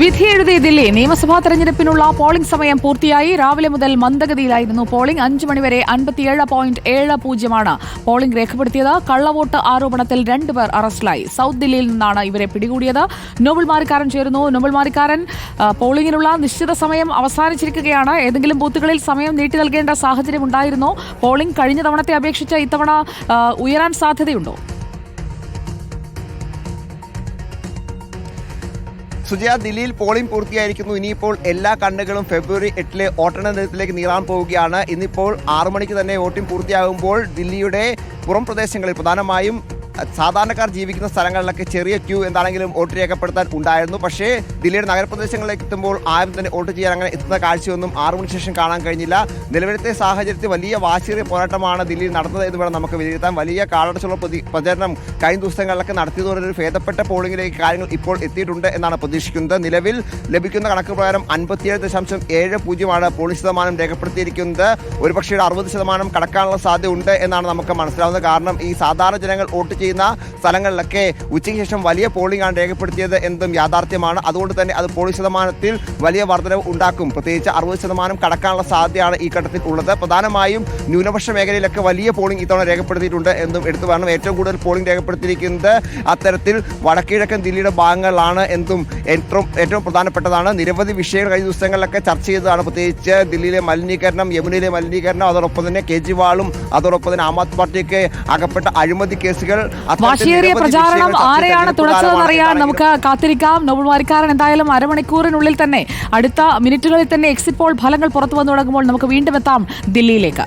വിധിയെഴുതി ദില്ലി നിയമസഭാ തെരഞ്ഞെടുപ്പിനുള്ള പോളിംഗ് സമയം പൂർത്തിയായി. രാവിലെ മുതൽ മന്ദഗതിയിലായിരുന്നു പോളിംഗ്. അഞ്ചു മണിവരെ അൻപത്തിയേഴ് പോയിന്റ് ഏഴ് പൂജ്യമാണ് പോളിംഗ് രേഖപ്പെടുത്തിയത്. കള്ളവോട്ട് ആരോപണത്തിൽ രണ്ടുപേർ അറസ്റ്റിലായി. സൗത്ത് ദില്ലിയിൽ നിന്നാണ് ഇവരെ പിടികൂടിയത്. നോബൽ മാരിക്കാരൻ ചേരുന്നു. നോബൽ മാരിക്കാരൻ പോളിംഗിനുള്ള നിശ്ചിത സമയം അവസാനിച്ചിരിക്കുകയാണ്. ഏതെങ്കിലും ബൂത്തുകളിൽ സമയം നീട്ടി നൽകേണ്ട സാഹചര്യം ഉണ്ടായിരുന്നോ. പോളിംഗ് കഴിഞ്ഞ തവണത്തെ അപേക്ഷിച്ച് ഇത്തവണ ഉയരാൻ സാധ്യതയുണ്ടോ? സുജയ ദില്ലിയിൽ പോളിംഗ് പൂർത്തിയായിരിക്കുന്നു. ഇനിയിപ്പോൾ എല്ലാ കണ്ണുകളും ഫെബ്രുവരി എട്ടിലെ വോട്ടെണ്ണ ദിനത്തിലേക്ക് നീളാൻ പോവുകയാണ്. ഇന്നിപ്പോൾ ആറു മണിക്ക് തന്നെ വോട്ടിംഗ് പൂർത്തിയാകുമ്പോൾ ദില്ലിയുടെ പുറം പ്രദേശങ്ങളിൽ പ്രധാനമായും സാധാരണക്കാർ ജീവിക്കുന്ന സ്ഥലങ്ങളിലൊക്കെ ചെറിയ ക്യൂ എന്താണെങ്കിലും വോട്ട് രേഖപ്പെടുത്താൻ ഉണ്ടായിരുന്നു. പക്ഷേ ദില്ലിയുടെ നഗരപ്രദേശങ്ങളിലേക്ക് എത്തുമ്പോൾ ആരും തന്നെ വോട്ട് ചെയ്യാൻ അങ്ങനെ എത്തുന്ന കാഴ്ചയൊന്നും ആറു മണിക്ക് ശേഷം കാണാൻ കഴിഞ്ഞില്ല. നിലവിലത്തെ സാഹചര്യത്തിൽ വലിയ വാശിയേറിയ പോരാട്ടമാണ് ദില്ലിയിൽ നടന്നത് എന്ന് വേണം നമുക്ക് വിലയിരുത്താൻ. വലിയ കാളടച്ചുള്ള പ്രതി പ്രചരണം കഴിഞ്ഞ ദിവസങ്ങളിലൊക്കെ നടത്തിയതോടെ ഒരു ഭേദപ്പെട്ട പോളിംഗിലേക്ക് കാര്യങ്ങൾ ഇപ്പോൾ എത്തിയിട്ടുണ്ട് എന്നാണ് പ്രതീക്ഷിക്കുന്നത്. നിലവിൽ ലഭിക്കുന്ന കണക്ക് പ്രകാരം അൻപത്തിയേഴ് ദശാംശം ഏഴ് പൂജ്യമാണ് പോളിംഗ് ശതമാനം രേഖപ്പെടുത്തിയിരിക്കുന്നത്. ഒരുപക്ഷേ അറുപത് ശതമാനം കടക്കാനുള്ള സാധ്യതയുണ്ട് എന്നാണ് നമുക്ക് മനസ്സിലാവുന്നത്. കാരണം ഈ സാധാരണ ജനങ്ങൾ വോട്ട് ചെയ്യുന്ന സ്ഥലങ്ങളിലൊക്കെ ഉച്ചയ്ക്ക് ശേഷം വലിയ പോളിംഗ് ആണ് രേഖപ്പെടുത്തിയത് എന്നതും യാഥാർത്ഥ്യമാണ്. അതുകൊണ്ട് തന്നെ അത് പോളിംഗ് ശതമാനത്തിൽ വലിയ വർധനവ് ഉണ്ടാക്കും. പ്രത്യേകിച്ച് അറുപത് ശതമാനം കടക്കാനുള്ള സാധ്യതയാണ് ഈ ഘട്ടത്തിൽ ഉള്ളത്. പ്രധാനമായും ന്യൂനപക്ഷ മേഖലയിലൊക്കെ വലിയ പോളിംഗ് ഇത്തവണ രേഖപ്പെടുത്തിയിട്ടുണ്ട് എന്നും എടുത്തു പറയണം. ഏറ്റവും കൂടുതൽ പോളിംഗ് രേഖപ്പെടുത്തിയിരിക്കുന്നത് അത്തരത്തിൽ വടക്കിഴക്കൻ ദില്ലിയുടെ ഭാഗങ്ങളിലാണ് എന്തും ഏറ്റവും ഏറ്റവും പ്രധാനപ്പെട്ടതാണ്. നിരവധി വിഷയങ്ങൾ കഴിഞ്ഞ ദിവസങ്ങളിലൊക്കെ ചർച്ച ചെയ്തതാണ്. പ്രത്യേകിച്ച് ദില്ലിയിലെ മലിനീകരണം യമുനയിലെ മലിനീകരണം അതോടൊപ്പം തന്നെ കേജ്രിവാളും അതോടൊപ്പം തന്നെ ആം ആദ്മി പാർട്ടിയൊക്കെ അകപ്പെട്ട അഴിമതി കേസുകൾ വാശിയേറിയ പ്രചാരണം ആരെയാണ് തുടച്ചതെന്ന് തുടച്ചതെന്നറിയാൻ നമുക്ക് കാത്തിരിക്കാം. നോബൽ വാരിക്കാരൻ എന്തായാലും അരമണിക്കൂറിനുള്ളിൽ തന്നെ അടുത്ത മിനിറ്റുകളിൽ തന്നെ എക്സിറ്റ് പോൾ ഫലങ്ങൾ പുറത്തു വന്നു തുടങ്ങുമ്പോൾ നമുക്ക് വീണ്ടും എത്താം ദില്ലിയിലേക്ക്.